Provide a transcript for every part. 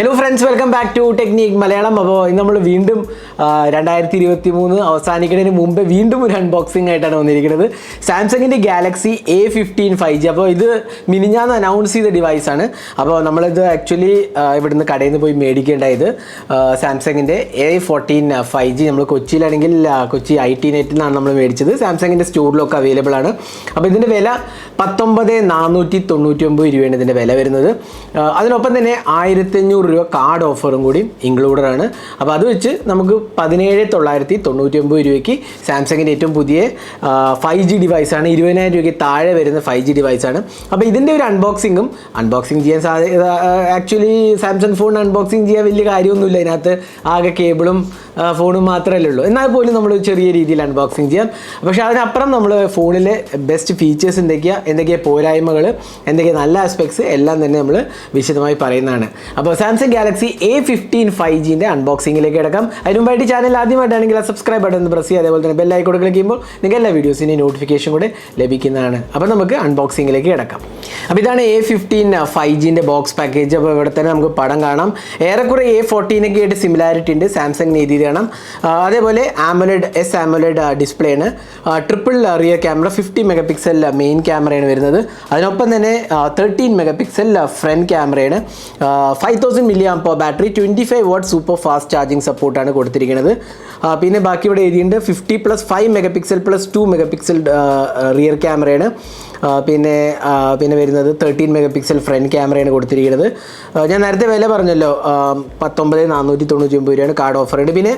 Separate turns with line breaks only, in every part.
Hello friends welcome back to technique Malayalam. അപ്പോൾ ഇന്ന് നമ്മൾ വീണ്ടും രണ്ടായിരത്തി ഇരുപത്തി മൂന്ന് അവസാനിക്കുന്നതിന് മുമ്പ് വീണ്ടും ഒരു അൺബോക്സിംഗ് ആയിട്ടാണ് വന്നിരിക്കുന്നത്. സാംസങ്ങിന്റെ Galaxy A fifteen five G അപ്പോൾ ഇത് മിനിഞ്ഞാന്ന് അനൗൺസ് ചെയ്ത ഡിവൈസാണ് അപ്പോൾ നമ്മളിത് ആക്ച്വലി ഇവിടുന്ന് കടയിൽ നിന്ന് പോയി മേടിക്കേണ്ടായത് സാംസങ്ങിന്റെ എ ഫോർട്ടീൻ ഫൈവ് ജി നമ്മൾ കൊച്ചിയിലാണെങ്കിൽ കൊച്ചി ഐ ടി നെറ്റിൽ നിന്നാണ് നമ്മൾ മേടിച്ചത്. സാംസങ്ങിന്റെ സ്റ്റോറിലൊക്കെ അവൈലബിൾ ആണ്. അപ്പോൾ ഇതിന്റെ വില പത്തൊമ്പത് നാനൂറ്റി തൊണ്ണൂറ്റി ഒമ്പത് രൂപയാണ് ഇതിന്റെ വില വരുന്നത്. അതിനൊപ്പം തന്നെ ആയിരത്തി അഞ്ഞൂറ് രൂപ കാർഡ് ഓഫറും കൂടി ഇൻക്ലൂഡഡ് ആണ്. അപ്പോൾ അത് വെച്ച് നമുക്ക് പതിനേഴ് തൊള്ളായിരത്തി തൊണ്ണൂറ്റി ഒമ്പത് രൂപയ്ക്ക് സാംസങ്ങിന്റെ ഏറ്റവും പുതിയ ഫൈവ് ജി ആണ്. ഇരുപതിനായിരം രൂപയ്ക്ക് താഴെ വരുന്ന ഫൈവ് ജി ആണ്. അപ്പോൾ ഇതിന്റെ ഒരു അൺബോക്സിങ്ങും അൺബോക്സിങ് ചെയ്യാൻ സാധ്യത ആക്ച്വലി സാംസങ് ഫോൺ അൺബോക്സിങ് ചെയ്യാൻ വലിയ കാര്യമൊന്നുമില്ല. അതിനകത്ത് ആകെ കേബിളും ഫോണും മാത്രമല്ലേ ഉള്ളൂ. എന്നാൽ പോലും നമ്മൾ ചെറിയ രീതിയിൽ അൺബോക്സിങ് ചെയ്യാം. പക്ഷേ അതിനപ്പുറം നമ്മൾ ഫോണിലെ ബെസ്റ്റ് ഫീച്ചേഴ്സ് എന്തൊക്കെയാണ് എന്തൊക്കെയാണ് പോരായ്മകൾ എന്തൊക്കെയാണ് നല്ല ആസ്പെക്ട്സ് എല്ലാം തന്നെ നമ്മൾ വിശദമായി പറയുന്നതാണ്. അപ്പോൾ Samsung Galaxy A fifteen five ജീന്റെ അൺബോക്സിംഗിലേക്ക് കിടക്കാം. അതിന് മുമ്പായിട്ട് ചാനൽ ആദ്യമായിട്ടാണെങ്കിൽ ആ സബ്സ്ക്രൈബ് ബട്ടൺ പ്രസ് ചെയ്യുക. അതേപോലെ തന്നെ ബെല്ലൈക്കോട് ക്ലിക്ക് ചെയ്യുമ്പോൾ നിങ്ങൾക്ക് എല്ലാ വീഡിയോസിന്റെയും നോട്ടിഫിക്കേഷൻ കൂടെ ലഭിക്കുന്നതാണ്. അപ്പോൾ നമുക്ക് അൺബോക്സിംഗിലേക്ക് കിടക്കാം. അപ്പോൾ ഇതാണ് എ ഫിഫ്റ്റീൻ ഫൈവ് ജീന്റെ ബോക്സ് പാക്കേജ് അപ്പോൾ ഇവിടെ തന്നെ നമുക്ക് പടം കാണാം. ഏറെക്കുറെ എ ഫോർട്ടീനൊക്കെ ആയിട്ട് സിമിലാരിറ്റി ഉണ്ട്. സാംസങ് രീതി കാണാം. അതേപോലെ ആമലഡ് എസ് ആമലഡ് ഡിസ്പ്ലേ ആണ്. Triple rear camera fifty mega pixel main ക്യാമറയാണ് വരുന്നത്. അതിനൊപ്പം തന്നെ തേർട്ടീൻ മെഗാ പിക്സൽ ഫ്രണ്ട് ക്യാമറയാണ് five thousand milli amp battery twenty five watt super fast charging സപ്പോർട്ടാണ് കൊടുത്തിരിക്കുന്നത്. പിന്നെ ബാക്കി ഇവിടെ എഴുതിയിട്ടുണ്ട് fifty plus five mega pixel plus two mega pixel rear ക്യാമറയാണ് പിന്നെ പിന്നെ വരുന്നത് തേർട്ടീൻ മെഗാ പിക്സൽ ഫ്രണ്ട് ക്യാമറയാണ് കൊടുത്തിരിക്കുന്നത്. ഞാൻ നേരത്തെ വില പറഞ്ഞല്ലോ. പത്തൊമ്പത് നാനൂറ്റി തൊണ്ണൂറ്റി ഒമ്പത് രൂപയാണ് കാർഡ് ഓഫർ ഉണ്ട്. പിന്നെ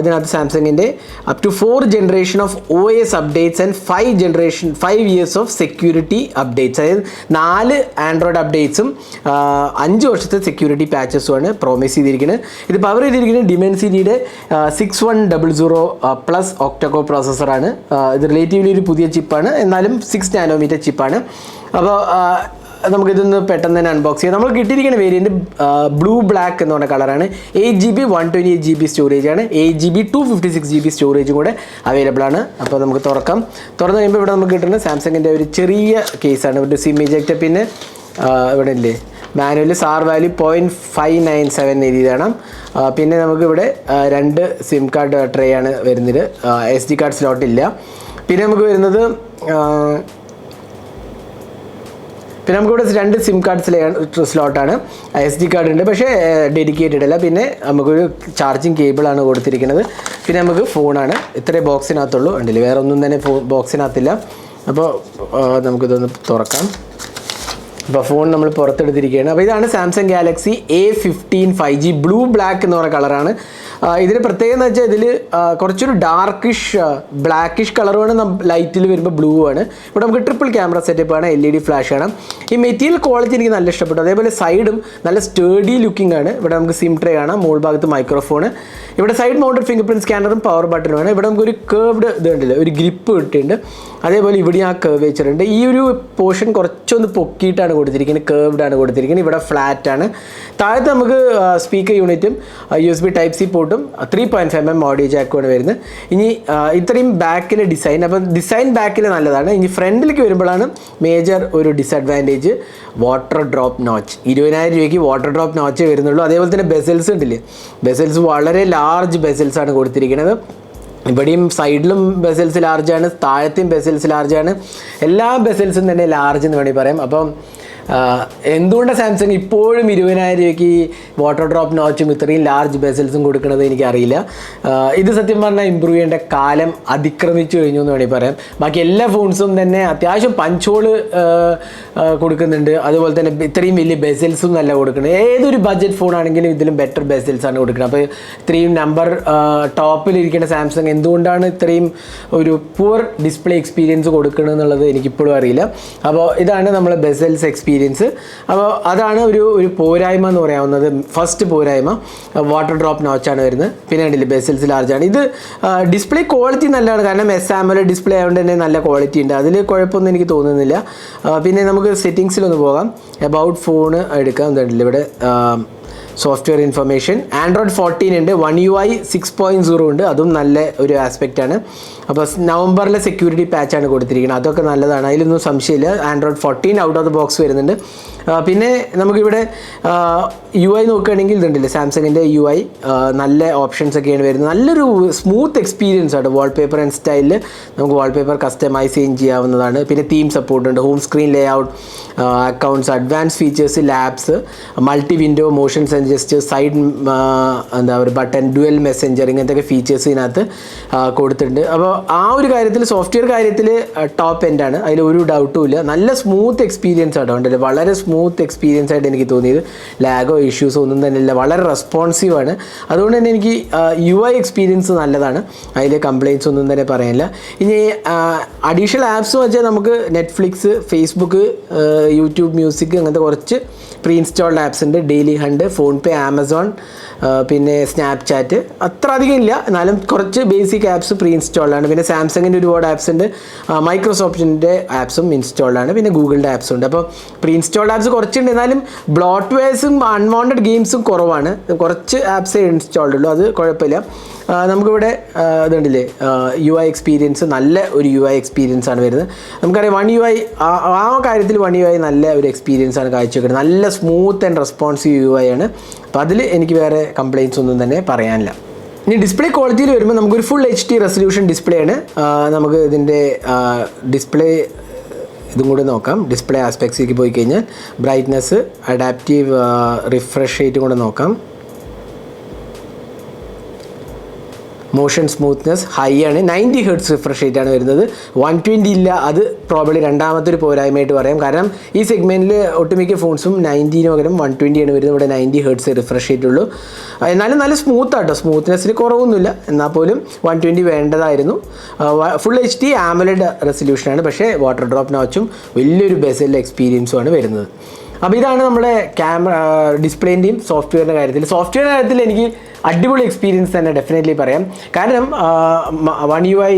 ഇതിനകത്ത് സാംസങ്ങിന്റെ up to four generation of O S updates and five generation five years of security updates അതായത് നാല് ആൻഡ്രോയിഡ് അപ്ഡേറ്റ്സും അഞ്ച് വർഷത്തെ സെക്യൂരിറ്റി പാച്ചസുമാണ് പ്രോമിസ് ചെയ്തിരിക്കുന്നത്. ഇത് പവർ ചെയ്തിരിക്കുന്നത് ഡിമെൻസിറ്റിയുടെ six one double zero plus octa core പ്രോസസ്സറാണ് ഇത് റിലേറ്റീവ്ലി ഒരു പുതിയ ചിപ്പാണ് എന്നാലും സിക്സ് നാനോമീറ്റർ ചിപ്പാണ്. അപ്പോൾ നമുക്കിതൊന്ന് പെട്ടെന്ന് തന്നെ അൺബോക്സ് ചെയ്യാം. നമ്മൾ കിട്ടിയിരിക്കുന്ന വേരിയന്റ് ബ്ലൂ ബ്ലാക്ക് എന്ന് പറഞ്ഞ കളറാണ് eight G B one twenty eight G B storage ആണ്. Eight G B two fifty six G B സ്റ്റോറേജും കൂടെ അവൈലബിൾ ആണ്. അപ്പോൾ നമുക്ക് തുറക്കാം. തുറന്ന് കഴിയുമ്പോൾ ഇവിടെ നമുക്ക് കിട്ടുന്നത് സാംസങ്ങിന്റെ ഒരു ചെറിയ കേസാണ് ഒരു സിം ഇജക്റ്റ് പിന്നെ ഇവിടെ ഇല്ലേ? Manual SAR value point five nine seven എഴുതിയതാണ്. പിന്നെ നമുക്കിവിടെ രണ്ട് സിം കാർഡ് ട്രേ ആണ് വരുന്നത്. എസ് ഡി കാർഡ് സ്ലോട്ട് ഇല്ല. പിന്നെ നമുക്ക് വരുന്നത് പിന്നെ നമുക്കിവിടെ രണ്ട് സിം കാർഡ് സ്ലോട്ടാണ് എസ് ഡി കാർഡ് ഉണ്ട് പക്ഷേ ഡെഡിക്കേറ്റഡ് അല്ല. പിന്നെ നമുക്കൊരു ചാർജിങ് കേബിളാണ് കൊടുത്തിരിക്കുന്നത്. പിന്നെ നമുക്ക് ഫോണാണ് ഇത്രേ ബോക്സിനകത്തുള്ളൂ ഉണ്ടല്ലേ? വേറെ ഒന്നും തന്നെ ഫോ ബോക്സിനകത്തില്ല അപ്പോൾ നമുക്കിതൊന്ന് തുറക്കാം. അപ്പോൾ ഫോൺ നമ്മൾ പുറത്തെടുത്തിരിക്കുകയാണ്. അപ്പോൾ ഇതാണ് Samsung Galaxy A fifteen five G blue black എന്ന് പറയുന്ന കളറാണ് ഇതിന് പ്രത്യേകത എന്ന് വെച്ചാൽ ഇതിൽ കുറച്ചൊരു ഡാർക്കിഷ് ബ്ലാക്കിഷ് കളറുമാണ് ലൈറ്റിൽ വരുമ്പോൾ ബ്ലൂ ആണ്. ഇവിടെ നമുക്ക് ട്രിപ്പിൾ ക്യാമറ സെറ്റപ്പ് ആണ് എൽ ഇ ഡി ഫ്ലാഷ് ആണ്. ഈ മെറ്റീരിയൽ ക്വാളിറ്റി എനിക്ക് നല്ല ഇഷ്ടപ്പെട്ടു. അതേപോലെ സൈഡും നല്ല സ്റ്റേഡി ലുക്കിംഗ് ആണ്. ഇവിടെ നമുക്ക് സിം ട്രേ കാണാം മുകൾ ഭാഗത്ത് മൈക്രോഫോൺ ഇവിടെ സൈഡ് മൗണ്ടഡ് ഫിംഗർ പ്രിന്റ് സ്കാനറും പവർ ബട്ടണുമാണ് ഇവിടെ നമുക്ക് ഒരു കേർവ്ഡ് ഇത് ഉണ്ടല്ലോ ഒരു ഗ്രിപ്പ് കിട്ടിയിട്ടുണ്ട് അതേപോലെ ഇവിടെ ആ കേർവ് വെച്ചിട്ടുണ്ട്. ഈ ഒരു പോർഷൻ കുറച്ചൊന്ന് പൊക്കിയിട്ടാണ് കൊടുത്തിരിക്കുന്നത് കേർവ്ഡ് ആണ് കൊടുത്തിരിക്കുന്നത്. ഇവിടെ ഫ്ലാറ്റ് ആണ്. താഴത്ത് നമുക്ക് സ്പീക്കർ യൂണിറ്റും U S B type C പോർട്ടും three point five M audio ജാക്കുമാണ് വരുന്നത്. ഇനി ഇത്രയും ബാക്കിലെ ഡിസൈൻ അപ്പം ഡിസൈൻ ബാക്കിൽ നല്ലതാണ്. ഇനി ഫ്രണ്ടിലേക്ക് വരുമ്പോഴാണ് മേജർ ഒരു ഡിസഡ്വാന്റേജ് വാട്ടർ ഡ്രോപ്പ് നോച്ച് ഇരുപതിനായിരം രൂപയ്ക്ക് വാട്ടർ ഡ്രോപ്പ് നോച്ച് വരുന്നുള്ളൂ. അതേപോലെ തന്നെ ബെസൽസ് ഉണ്ടല്ലേ? ബെസൽസ് വളരെ ലാർജ് ബെസൽസ് ആണ് കൊടുത്തിരിക്കുന്നത്. ഇവിടെയും സൈഡിലും ബെസൽസ് ലാർജാണ് താഴത്തെയും ബെസൽസ് ലാർജാണ് എല്ലാ ബെസൽസും തന്നെ ലാർജ് എന്ന് വേണമെങ്കിൽ പറയാം. അപ്പം ആഹ്, എന്തുകൊണ്ടാണ് സാംസങ് ഇപ്പോഴും ഇരുപതിനായിരം രൂപയ്ക്ക് വാട്ടർ ഡ്രോപ്പ് നോച്ചും ഇത്രയും ലാർജ് ബെസൽസും കൊടുക്കുന്നത് എനിക്കറിയില്ല. ഇത് സത്യം പറഞ്ഞാൽ ഇമ്പ്രൂവ് ചെയ്യേണ്ട കാലം അതിക്രമിച്ചു കഴിഞ്ഞു എന്ന് വേണമെങ്കിൽ പറയാം. ബാക്കി എല്ലാ ഫോൺസും തന്നെ അത്യാവശ്യം പഞ്ചോൾ കൊടുക്കുന്നുണ്ട്. അതുപോലെ തന്നെ ഇത്രയും വലിയ ബെസൽസും നല്ല കൊടുക്കുന്നത് ഏതൊരു ബഡ്ജറ്റ് ഫോൺ ആണെങ്കിലും ഇതിലും ബെറ്റർ ബെസൽസാണ് കൊടുക്കുന്നത് അപ്പോൾ ഇത്രയും നമ്പർ ടോപ്പിലിരിക്കുന്ന സാംസങ് എന്തുകൊണ്ടാണ് ഇത്രയും ഒരു പുവർ ഡിസ്പ്ലേ എക്സ്പീരിയൻസ് കൊടുക്കുന്നത് എന്നുള്ളത് എനിക്കിപ്പോഴും അറിയില്ല. അപ്പോൾ ഇതാണ് നമ്മൾ ബെസൽസ് എക്സ്പീരിയൻസ് അപ്പോൾ അതാണ് ഒരു ഒരു പോരായ്മ എന്ന് പറയാവുന്നത്. ഫസ്റ്റ് പോരായ്മ വാട്ടർ ഡ്രോപ്പ് നോച്ചാണ് വരുന്നത്. പിന്നെ കണ്ടില്ല ബെസൽസ് ലാർജ് ആണ്. ഇത് ഡിസ്പ്ലേ ക്വാളിറ്റി നല്ലതാണ്. കാരണം എസ് ആമല ഡിസ്പ്ലേ ആയതുകൊണ്ട് തന്നെ നല്ല ക്വാളിറ്റി ഉണ്ട്. അതിൽ കുഴപ്പമൊന്നും എനിക്ക് തോന്നുന്നില്ല. പിന്നെ നമുക്ക് സെറ്റിങ്സിലൊന്ന് പോകാം. എബൌട്ട് ഫോൺ എടുക്കാം. കണ്ടില്ലേ ഇവിടെ സോഫ്റ്റ്വെയർ ഇൻഫർമേഷൻ. ആൻഡ്രോയിഡ് ഫോർട്ടീൻ ഉണ്ട്. One U I six point zero ഉണ്ട്. അതും നല്ല ഒരു ആസ്പെക്റ്റ് ആണ്. അപ്പോൾ നവംബറിലെ സെക്യൂരിറ്റി പാച്ചാണ് കൊടുത്തിരിക്കുന്നത്. അതൊക്കെ നല്ലതാണ്. അതിലൊന്നും സംശയമില്ല. Android fourteen out of the box വരുന്നുണ്ട്. പിന്നെ നമുക്കിവിടെ യു ഐ നോക്കുകയാണെങ്കിൽ ഇതുണ്ടല്ലേ സാംസങ്ങിന്റെ യു ഐ നല്ല ഓപ്ഷൻസ് ഒക്കെയാണ് വരുന്നത്. നല്ലൊരു സ്മൂത്ത് എക്സ്പീരിയൻസ് ആണ് വാൾപേപ്പർ ആൻഡ് സ്റ്റൈലിൽ നമുക്ക് വാൾപേപ്പർ കസ്റ്റമൈസ് ചെയ്യാവുന്നതാണ്. പിന്നെ തീം സപ്പോർട്ട് ഉണ്ട് home screen layout accounts advance features labs multi window motion suggest side എന്താ പറയുക ബട്ടൺ ഡുവൽ മെസ്സഞ്ചർ ഇങ്ങനത്തെ ഫീച്ചേഴ്സ് ഇതിനകത്ത് കൊടുത്തിട്ടുണ്ട്. അപ്പോൾ ആ ഒരു കാര്യത്തിൽ സോഫ്റ്റ്വെയർ കാര്യത്തിൽ ടോപ്പ് എൻഡാണ് അതിൽ ഒരു ഡൗട്ടും ഇല്ല. നല്ല സ്മൂത്ത് എക്സ്പീരിയൻസ് ആണ്. ഉണ്ടല്ലോ? വളരെ സ്മൂത്ത് എക്സ്പീരിയൻസ് ആയിട്ട് എനിക്ക് തോന്നിയത്. ലാഗോ ഇഷ്യൂസോ ഒന്നും തന്നെ ഇല്ല വളരെ റെസ്പോൺസീവ് ആണ്. അതുകൊണ്ട് തന്നെ എനിക്ക് യു ഐ എക്സ്പീരിയൻസ് നല്ലതാണ്. അതിൽ കംപ്ലയിൻസ് ഒന്നും തന്നെ പറയാനില്ല. ഇനി അഡീഷണൽ ആപ്സ് എന്ന് വെച്ചാൽ നമുക്ക് നെറ്റ്ഫ്ലിക്സ് ഫേസ്ബുക്ക് യൂട്യൂബ് മ്യൂസിക് അങ്ങനത്തെ കുറച്ച് പ്രീ ഇൻസ്റ്റാൾഡ് ആപ്സ് ഉണ്ട്. Dailyhunt PhonePe Amazon പിന്നെ സ്നാപ്ചാറ്റ് അത്ര അധികം ഇല്ല. എന്നാലും കുറച്ച് ബേസിക് ആപ്സ് പ്രീ ഇൻസ്റ്റാൾഡാണ് പിന്നെ സാംസങ്ങിന്റെ ഒരുപാട് ആപ്സ് ഉണ്ട്. മൈക്രോസോഫ്റ്റിന്റെ ആപ്സും ഇൻസ്റ്റാൾഡാണ് പിന്നെ ഗൂഗിളിന്റെ ആപ്സും ഉണ്ട്. അപ്പോൾ പ്രീ ഇൻസ്റ്റാൾഡ് ആപ്സ് കുറച്ചുണ്ട്. എന്നാലും ബ്ലോട്ട് വെയർസും അൺവാണ്ടഡ് ഗെയിംസും കുറവാണ്. കുറച്ച് ആപ്സേ ഇൻസ്റ്റാൾഡ് ഉള്ളൂ. അത് കുഴപ്പമില്ല. നമുക്കിവിടെ ഇതുണ്ടല്ലേ? യു ഐ എക്സ്പീരിയൻസ് നല്ല ഒരു യു ഐ എക്സ്പീരിയൻസ് ആണ് വരുന്നത്. നമുക്കറിയാം വൺ യു ഐ ആ കാര്യത്തിൽ വൺ യു ഐ നല്ല ഒരു എക്സ്പീരിയൻസ് ആണ് കാഴ്ചവെക്കുന്നത്. നല്ല smooth and responsive U I ആണ്. അപ്പോൾ അതിൽ എനിക്ക് വേറെ കംപ്ലയിൻസ് ഒന്നും തന്നെ പറയാനില്ല. ഇനി ഡിസ്പ്ലേ ക്വാളിറ്റിയിൽ വരുമ്പോൾ നമുക്കൊരു full H D resolution display ആണ്. നമുക്ക് ഇതിന്റെ ഡിസ്പ്ലേ ഇതും കൂടി നോക്കാം. ഡിസ്പ്ലേ ആസ്പെക്ട്സിലേക്ക് പോയി കഴിഞ്ഞാൽ ബ്രൈറ്റ്നെസ് അഡാപ്റ്റീവ് റിഫ്രഷ് റേറ്റും കൂടെ നോക്കാം. മോഷൻ സ്മൂത്ത്നെസ് ഹൈ ആണ്. നയന്റി ഹെർട്സ് റിഫ്രഷ് റേറ്റ് ആണ് വരുന്നത്. വൺ ട്വന്റി ഇല്ല അത് പ്രോബ്ലി രണ്ടാമത്തെ ഒരു പോരായ്മയായിട്ട് പറയാം. കാരണം ഈ സെഗ്മെന്റിൽ ഒട്ടുമിക്ക ഫോൺസും നയന്റീന് പകരം വൺ ട്വന്റി ആണ് വരുന്നത്. ഇവിടെ നയന്റി ഹെർട്സ് റിഫ്രഷ് റേറ്റ് ഉള്ളൂ. എന്നാലും നല്ല സ്മൂത്ത് ആട്ടോ. സ്മൂത്ത്നെസ്സിന് കുറവൊന്നുമില്ല. എന്നാൽ പോലും വൺ ട്വന്റി വേണ്ടതായിരുന്നു. ഫുൾ എച്ച് ഡി ആമലഡ് റെസൊല്യൂഷനാണ് പക്ഷേ വാട്ടർ ഡ്രോപ്പ് നോച്ചും വലിയൊരു ബെസൽ എക്സ്പീരിയൻസും ആണ് വരുന്നത്. അപ്പോൾ ഇതാണ് നമ്മുടെ ക്യാമറ ഡിസ്പ്ലേന്റെയും സോഫ്റ്റ്വെയറിന്റെ കാര്യത്തിൽ. സോഫ്റ്റ്വെയറിന്റെ കാര്യത്തിൽ എനിക്ക് അടിപൊളി എക്സ്പീരിയൻസ് തന്നെ ഡെഫിനറ്റ്ലി പറയാം. കാരണം one U I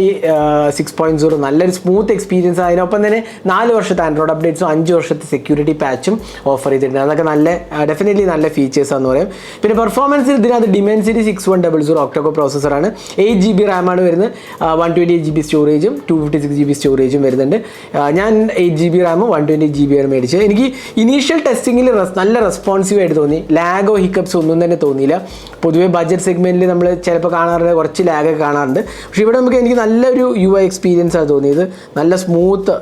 six point zero നല്ലൊരു സ്മൂത്ത് എക്സ്പീരിയൻസ് അതിനൊപ്പം തന്നെ നാല് വർഷത്തെ ആൻഡ്രോയിഡ് അപ്ഡേറ്റ്സും അഞ്ച് വർഷത്തെ സെക്യൂരിറ്റി പാച്ചും ഓഫർ ചെയ്തിട്ടുണ്ട്. അതൊക്കെ നല്ല ഡെഫിനറ്റ്ലി നല്ല ഫീച്ചേഴ്സ് ആണെന്ന് പറയാം. പിന്നെ പെർഫോമൻസ് ഇതിനകത്ത് Dimensity six one double zero octa core പ്രോസസ്സറാണ് eight G B റാമാണ് വരുന്നത്. One twenty eight G B സ്റ്റോറേജും two fifty six G B സ്റ്റോറേജും വരുന്നുണ്ട്. ഞാൻ എയ്റ്റ് ജി ബി റാമും വൺ ട്വന്റി ജി ബി ആണ് മേടിച്ചത്. എനിക്ക് ഇനീഷ്യൽ ടെസ്റ്റിങ്ങിൽ നല്ല റെസ്പോൺസീവ് ആയിട്ട് തോന്നി. ലാഗോ ഹിക്കപ്സ് ഒന്നും തന്നെ തോന്നിയില്ല. പൊതുവേ ബഡ്ജറ്റ് സെഗ്മെന്റിൽ നമ്മൾ ചിലപ്പോൾ കാണാറുണ്ട് കുറച്ച് ലാഗൊക്കെ കാണാറുണ്ട്. പക്ഷേ ഇവിടെ നമുക്ക് എനിക്ക് നല്ലൊരു യു ഐ എക്സ്പീരിയൻസ് ആണ് തോന്നിയത്. നല്ല സ്മൂത്ത്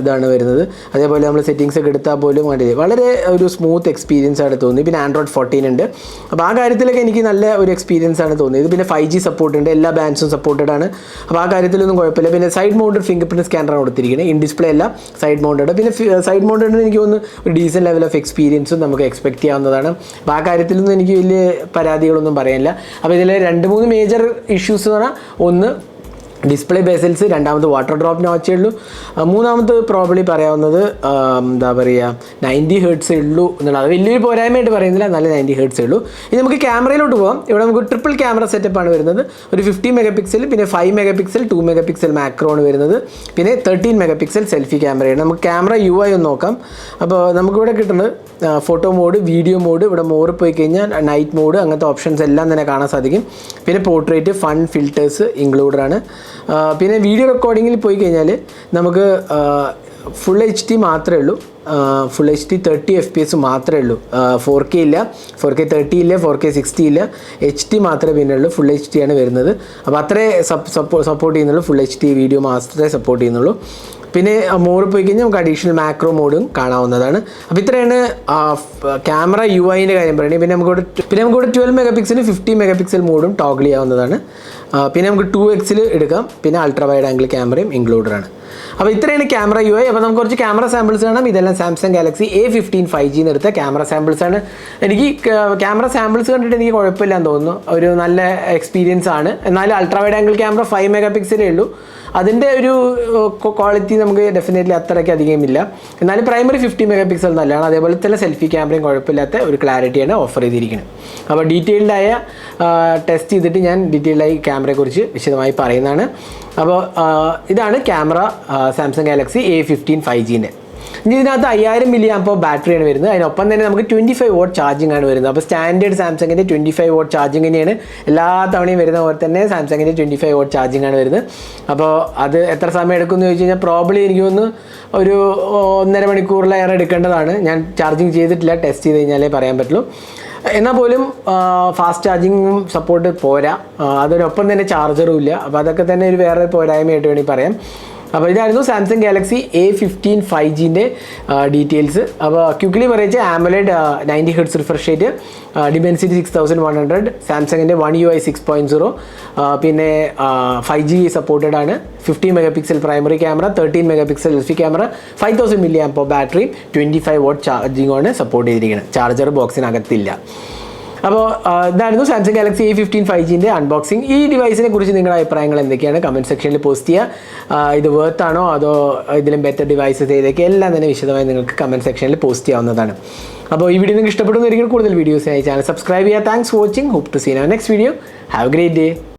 ഇതാണ് വരുന്നത്. അതേപോലെ നമ്മൾ സെറ്റിങ്സ് ഒക്കെ എടുത്താൽ പോലും കണ്ടില്ലേ വളരെ ഒരു സ്മൂത്ത് എക്സ്പീരിയൻസ് ആണ് തോന്നി പിന്നെ ആൻഡ്രോയിഡ് ഫോർട്ടീൻ ഉണ്ട്. അപ്പോൾ ആ കാര്യത്തിലൊക്കെ എനിക്ക് നല്ല ഒരു എക്സ്പീരിയൻസ് ആണ് തോന്നിയത്. പിന്നെ ഫൈവ് ജി സപ്പോർട്ട് ഉണ്ട്. എല്ലാ ബാൻസും സപ്പോർട്ടഡ് ആണ്. അപ്പോൾ ആ കാര്യത്തിലൊന്നും കുഴപ്പമില്ല. പിന്നെ സൈഡ് മൗണ്ടഡ് ഫിംഗർ പ്രിന്റ് സ്കാനറാണ് കൊടുത്തിരിക്കുന്നത്. ഇൻ ഡിസ്പ്ലേ അല്ല സൈഡ് മൗണ്ടഡ് പിന്നെ സൈഡ് മൗണ്ടഡ് എനിക്ക് തോന്നുന്നു ഒരു ഡീസന്റ് ലെവൽ ഓഫ് എക്സ്പീരിയൻസും നമുക്ക് എക്സ്പെക്ട് ചെയ്യാവുന്നതാണ്. അപ്പോൾ ആ കാര്യത്തിലൊന്നും എനിക്ക് വലിയ പരാതികളൊന്നും പറയാനില്ല. അപ്പോൾ ഇതിൽ രണ്ട് മൂന്ന് മേജർ ഇഷ്യൂസ് എന്ന് പറഞ്ഞാൽ ഒന്ന് ഡിസ്പ്ലേ ബേസിൽസ് രണ്ടാമത് വാട്ടർ ഡ്രോപ്പ് നോച്ചേ ഉള്ളൂ. മൂന്നാമത് പ്രോബ്ലി പറയാവുന്നത് എന്താ പറയുക നയന്റി ഹേർട്സേ ഉള്ളൂ എന്നുള്ളത് വലിയൊരു പോരായ്മയായിട്ട് പറയുന്നില്ല നല്ല നയന്റി ഹേർട്സേ ഉള്ളൂ. ഇനി നമുക്ക് ക്യാമറയിലോട്ട് പോകാം ഇവിടെ നമുക്ക് ട്രിപ്പിൾ ക്യാമറ സെറ്റപ്പ് ആണ് വരുന്നത്. ഒരു ഫിഫ്റ്റി മെഗാ പിക്സൽ പിന്നെ five megapixel two megapixel macro ആണ് വരുന്നത്. പിന്നെ തേർട്ടീൻ മെഗാ പിക്സൽ സെൽഫി ക്യാമറയാണ് നമുക്ക് ക്യാമറ യു ഐ ഒന്ന് നോക്കാം. അപ്പോൾ നമുക്കിവിടെ കിട്ടുന്നത് ഫോട്ടോ മോഡ് വീഡിയോ മോഡ് ഇവിടെ മോറ് പോയി കഴിഞ്ഞാൽ നൈറ്റ് മോഡ് അങ്ങനത്തെ ഓപ്ഷൻസ് എല്ലാം തന്നെ കാണാൻ സാധിക്കും. പിന്നെ പോർട്രേറ്റ് ഫൺ ഫിൽറ്റേഴ്സ് ഇൻക്ലൂഡഡ് ആണ്. പിന്നെ വീഡിയോ റെക്കോർഡിങ്ങിൽ പോയി കഴിഞ്ഞാൽ നമുക്ക് ഫുൾ എച്ച് ഡി മാത്രമേ ഉള്ളൂ. Full H D thirty F P S മാത്രമേ ഉള്ളൂ. ഫോർ കെ ഇല്ല. ഫോർ കെ തേർട്ടി ഇല്ല ഫോർ കെ സിക്സ്റ്റി ഇല്ല. എച്ച് ഡി മാത്രമേ പിന്നെ ഉള്ളൂ. ഫുൾ എച്ച് ഡി ആണ് വരുന്നത്. അപ്പോൾ അത്രേ സപ്പോർട്ട് ചെയ്യുന്നുള്ളൂ. ഫുൾ എച്ച് ഡി വീഡിയോ മാത്രമേ സപ്പോർട്ട് ചെയ്യുന്നുള്ളൂ. പിന്നെ മോഡ് പോയി കഴിഞ്ഞാൽ നമുക്ക് അഡീഷണൽ മാക്രോ മോഡും കാണാവുന്നതാണ്. അപ്പോൾ ഇത്രയാണ് ക്യാമറ യു ഐന്റെ കാര്യം പറയുന്നത്. പിന്നെ നമുക്കിവിടെ പിന്നെ നമുക്കിവിടെ ട്വൽവ് മെഗാ പിക്സലും ഫിഫ്റ്റി മെഗാ പിക്സൽ മോഡും ടോഗിൾ ചെയ്യാവുന്നതാണ്. പിന്നെ നമുക്ക് ടു എക്സിൽ എടുക്കാം. പിന്നെ അൾട്രാ വൈഡ് ആംഗിൾ ക്യാമറയും ഇൻക്ലൂഡഡ് ആണ്. അപ്പോൾ ഇത്രയാണ് ക്യാമറ യു ഐ അപ്പോൾ നമുക്ക് കുറച്ച് ക്യാമറ സാമ്പിൾസ് കാണാം. ഇതെല്ലാം Samsung Galaxy A fifteen five ജിന്ന് എടുത്ത ക്യാമറ സാമ്പിൾസ് ആണ്. എനിക്ക് ക്യാമറ സാമ്പിൾസ് കണ്ടിട്ട് എനിക്ക് കുഴപ്പമില്ല എന്ന് തോന്നുന്നു. ഒരു നല്ല എക്സ്പീരിയൻസ് ആണ്. എന്നാലും ultra wide angle camera five mega പിക്സലേ ഉള്ളൂ. അതിന്റെ ഒരു ക്വാളിറ്റി നമുക്ക് ഡെഫിനറ്റ്ലി അത്രയ്ക്ക് അധികം ഇല്ല എന്നാലും പ്രൈമറി ഫിഫ്റ്റി മെഗാ പിക്സൽ നല്ലതാണ്. അതേപോലെ തന്നെ സെൽഫി ക്യാമറയും കുഴപ്പമില്ലാത്ത ഒരു ക്ലാരിറ്റിയാണ് ഓഫർ ചെയ്തിരിക്കുന്നത്. അപ്പോൾ ഡീറ്റെയിൽഡായ ടെസ്റ്റ് ചെയ്തിട്ട് ഞാൻ ഡീറ്റെയിൽഡായി ക്യാമറയെക്കുറിച്ച് വിശദമായി പറയുന്നതാണ്. അപ്പോൾ ഇതാണ് camera Samsung Galaxy A fifteen five ജീന്റെ ഇനി ഇതിനകത്ത് അയ്യായിരം മില്ലി ആകുമ്പോൾ ബാറ്ററിയാണ് വരുന്നത്. അതിനൊപ്പം തന്നെ നമുക്ക് ട്വന്റി ഫൈവ് വോട്ട് ചാർജിങ് ആണ് വരുന്നത്. അപ്പോൾ സ്റ്റാൻഡേർഡ് സാംസങ്ങിന്റെ ട്വന്റി ഫൈവ് വോട്ട് ചാർജിങ് തന്നെയാണ്. എല്ലാ തവണയും വരുന്ന പോലെ തന്നെ സാംസങ്ങിന്റെ ട്വന്റി ഫൈവ് വോട്ട് ചാർജിങ് ആണ് വരുന്നത്. അപ്പോൾ അത് എത്ര സമയം എടുക്കുമെന്ന് ചോദിച്ചു കഴിഞ്ഞാൽ പ്രോബ്ലി എനിക്ക് ഒന്ന് ഒരു ഒന്നര മണിക്കൂറിലേറെ എടുക്കേണ്ടതാണ്. ഞാൻ ചാർജിങ് ചെയ്തിട്ടില്ല. ടെസ്റ്റ് ചെയ്ത് കഴിഞ്ഞാലേ പറയാൻ പറ്റുള്ളൂ. എന്നാൽ പോലും ഫാസ്റ്റ് ചാർജിങ്ങും സപ്പോർട്ട് പോരാ. അതിനൊപ്പം തന്നെ ചാർജറും ഇല്ല. അപ്പോൾ അതൊക്കെ തന്നെ ഒരു വേറെ പോരായ്മയായിട്ട് വേണമെങ്കിൽ പറയാം. അപ്പോൾ ഇതായിരുന്നു Samsung Galaxy A fifteen five ജീന്റെ details അപ്പോൾ ക്യുക്ലി പറയുക AMOLED ninety hertz refresh rate Dimensity six thousand one hundred സാംസങ്ങിന്റെ one U I six point zero പിന്നെ ഫൈവ് ജി സപ്പോർട്ടഡ് ആണ്. Fifty megapixel primary camera thirteen megapixel selfie camera five thousand milli amp hour ബാറ്ററിയും twenty five watt ചാർജിങ്ങാണ് support ചെയ്തിരിക്കുന്നത് charger ബോക്സിനകത്തില്ല അപ്പോൾ ഇതായിരുന്നു Samsung Galaxy A fifteen five ജിന്റെ unboxing ഈ ഡിവൈസിനെ കുറിച്ച് നിങ്ങളുടെ അഭിപ്രായങ്ങൾ എന്തൊക്കെയാണ്? കമന്റ് സെക്ഷനിൽ പോസ്റ്റ് ചെയ്യുക. ഇത് വേർത്ത് ആണോ? അതോ ഇതിലും ബെറ്റർ ഡിവൈസസ് ഏതൊക്കെ? എല്ലാം തന്നെ വിശദമായി നിങ്ങൾക്ക് കമന്റ് സെക്ഷനിൽ പോസ്റ്റ് ചെയ്യാവുന്നതാണ്. അപ്പോൾ ഈ വീഡിയോ നിങ്ങൾക്ക് ഇഷ്ടപ്പെടുന്ന ഒരിക്കൽ കൂടുതൽ വീഡിയോസിനായി ചാനൽ സബ്സ്ക്രൈബ് ചെയ്യുക. Thanks watching hope to seen next video have great day